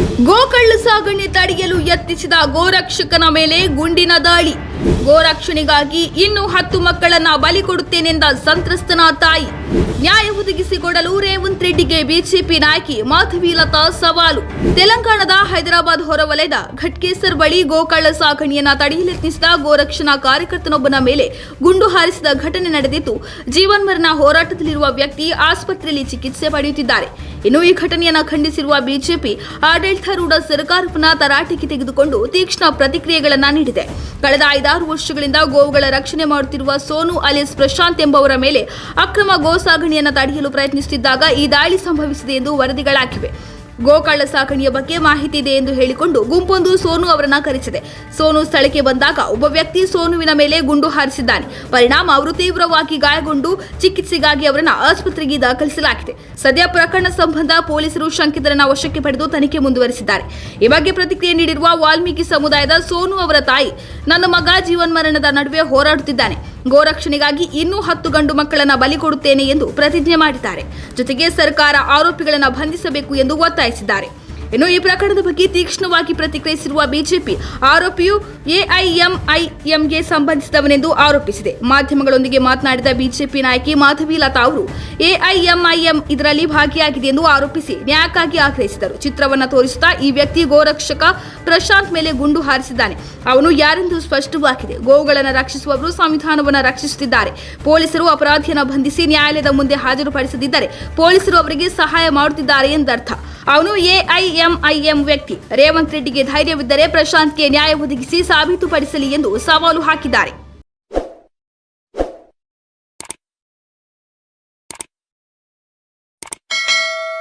ಗೋಕಳ್ಳು ಸಾಗಣೆ ತಡೆಯಲು ಯತ್ನಿಸಿದ ಗೋರಕ್ಷಕನ ಮೇಲೆ ಗುಂಡಿನ ದಾಳಿ. ಗೋರಕ್ಷಣೆಗಾಗಿ ಇನ್ನು ಹತ್ತು ಮಕ್ಕಳನ್ನ ಬಲಿ ಕೊಡುತ್ತೇನೆಂದ ಸಂತ್ರಸ್ತನ ತಾಯಿ. ನ್ಯಾಯ ಒದಗಿಸಿಕೊಡಲು ರೇವಂತ್ ರೆಡ್ಡಿಗೆ ಬಿಜೆಪಿ ನಾಯಕಿ ಮಾಧವಿ ಲತಾ ಸವಾಲು. ತೆಲಂಗಾಣದ ಹೈದರಾಬಾದ್ ಹೊರವಲಯದ ಘಟ್ಕೇಸರ್ ಬಳಿ ಗೋಕಳ್ಳ ಸಾಗಣೆಯನ್ನ ತಡೆಯಲು ಯತ್ನಿಸಿದ ಗೋರಕ್ಷಣಾ ಕಾರ್ಯಕರ್ತನೊಬ್ಬನ ಮೇಲೆ ಗುಂಡು ಹಾರಿಸಿದ ಘಟನೆ ನಡೆದಿದ್ದು, ಜೀವನ್ಮರಣ ಹೋರಾಟದಲ್ಲಿರುವ ವ್ಯಕ್ತಿ ಆಸ್ಪತ್ರೆಯಲ್ಲಿ ಚಿಕಿತ್ಸೆ ಪಡೆಯುತ್ತಿದ್ದಾರೆ. ಇನ್ನು ಈ ಘಟನೆಯನ್ನ ಖಂಡಿಸಿರುವ ಬಿಜೆಪಿ ಆಡಳಿತಾರೂಢ ಸರ್ಕಾರವನ್ನ ತರಾಟೆಗೆ ತೆಗೆದುಕೊಂಡು ತೀಕ್ಷ್ಣ ಪ್ರತಿಕ್ರಿಯೆಗಳನ್ನ ನೀಡಿದೆ. ಕಳೆದ ಐದಾರು ವರ್ಷಗಳಿಂದ ಗೋವುಗಳ ರಕ್ಷಣೆ ಮಾಡುತ್ತಿರುವ ಸೋನು ಅಲಿಸ್ ಪ್ರಶಾಂತ್ ಎಂಬವರ ಮೇಲೆ ಅಕ್ರಮ ಗೋ ಸಾಗಣೆಯನ್ನು ತಡೆಯಲು ಪ್ರಯತ್ನಿಸುತ್ತಿದ್ದಾಗ ಈ ದಾಳಿ ಸಂಭವಿಸಿದೆ ಎಂದು ವರದಿಗಳಾಗಿವೆ. ಗೋಕಳ್ಳ ಸಾಕಣೆಯ ಬಗ್ಗೆ ಮಾಹಿತಿ ಇದೆ ಎಂದು ಹೇಳಿಕೊಂಡು ಗುಂಪೊಂದು ಸೋನು ಅವರನ್ನ ಕರೆಸಿದೆ. ಸೋನು ಸ್ಥಳಕ್ಕೆ ಬಂದಾಗ ಒಬ್ಬ ವ್ಯಕ್ತಿ ಸೋನುವಿನ ಮೇಲೆ ಗುಂಡು ಹಾರಿಸಿದ್ದಾನೆ. ಪರಿಣಾಮ ಅವರು ತೀವ್ರವಾಗಿ ಗಾಯಗೊಂಡು ಚಿಕಿತ್ಸೆಗಾಗಿ ಅವರನ್ನ ಆಸ್ಪತ್ರೆಗೆ ದಾಖಲಿಸಲಾಗಿದೆ. ಸದ್ಯ ಪ್ರಕರಣ ಸಂಬಂಧ ಪೊಲೀಸರು ಶಂಕಿತರನ್ನ ವಶಕ್ಕೆ ಪಡೆದು ತನಿಖೆ ಮುಂದುವರೆಸಿದ್ದಾರೆ. ಈ ಬಗ್ಗೆ ಪ್ರತಿಕ್ರಿಯೆ ನೀಡಿರುವ ವಾಲ್ಮೀಕಿ ಸಮುದಾಯದ ಸೋನು ಅವರ ತಾಯಿ ನನ್ನ ಮಗ ಜೀವನ್ಮರಣದ ನಡುವೆ ಹೋರಾಡುತ್ತಿದ್ದಾನೆ. ಗೋರಕ್ಷಣೆಗಾಗಿ ಇನ್ನೂ ಹತ್ತು ಗಂಡು ಮಕ್ಕಳನ್ನ ಬಲಿ ಕೊಡುತ್ತೇನೆ ಎಂದು ಪ್ರತಿಜ್ಞೆ ಮಾಡಿದ್ದಾರೆ. ಜೊತೆಗೆ ಸರ್ಕಾರ ಆರೋಪಿಗಳನ್ನು ಬಂಧಿಸಬೇಕು ಎಂದು ಒತ್ತಾಯಿಸಿದ್ದಾರೆ. ಇನ್ನು ಈ ಪ್ರಕರಣದ ಬಗ್ಗೆ ತೀಕ್ಷ್ಣವಾಗಿ ಪ್ರತಿಕ್ರಿಯಿಸಿರುವ ಬಿಜೆಪಿ, ಆರೋಪಿಯು ಎಐಎಂಐಎಂಗೆ ಸಂಬಂಧಿಸಿದವನೆಂದು ಆರೋಪಿಸಿದೆ. ಮಾಧ್ಯಮಗಳೊಂದಿಗೆ ಮಾತನಾಡಿದ ಬಿಜೆಪಿ ನಾಯಕಿ ಮಾಧವಿ ಲತಾ ಅವರು, ಎಐಎಂಐಎಂ ಇದರಲ್ಲಿ ಭಾಗಿಯಾಗಿದೆ ಎಂದು ಆರೋಪಿಸಿ ನ್ಯಾಯಕ್ಕಾಗಿ ಆಗ್ರಹಿಸಿದರು. ಚಿತ್ರವನ್ನು ತೋರಿಸುತ್ತಾ ಈ ವ್ಯಕ್ತಿ ಗೋರಕ್ಷಕ ಪ್ರಶಾಂತ್ ಮೇಲೆ ಗುಂಡು ಹಾರಿಸಿದ್ದಾನೆ. ಅವನು ಯಾರೆಂದು ಸ್ಪಷ್ಟವಾಗಿದೆ. ಗೋವುಗಳನ್ನು ರಕ್ಷಿಸುವವರು ಸಂವಿಧಾನವನ್ನು ರಕ್ಷಿಸುತ್ತಿದ್ದಾರೆ. ಪೊಲೀಸರು ಅಪರಾಧಿಯನ್ನು ಬಂಧಿಸಿ ನ್ಯಾಯಾಲಯದ ಮುಂದೆ ಹಾಜರುಪಡಿಸದಿದ್ದರೆ ಪೊಲೀಸರು ಅವರಿಗೆ ಸಹಾಯ ಮಾಡುತ್ತಿದ್ದಾರೆ ಎಂದರ್ಥ. ಅವನು ಎಐಎಂಐಎಂ ವ್ಯಕ್ತಿ. ರೇವಂತ್ ರೆಡ್ಡಿಗೆ ಧೈರ್ಯವಿದ್ದರೆ ಪ್ರಶಾಂತ್ಗೆ ನ್ಯಾಯ ಒದಗಿಸಿ ಸಾಬೀತುಪಡಿಸಲಿ ಎಂದು ಸವಾಲು ಹಾಕಿದ್ದಾರೆ.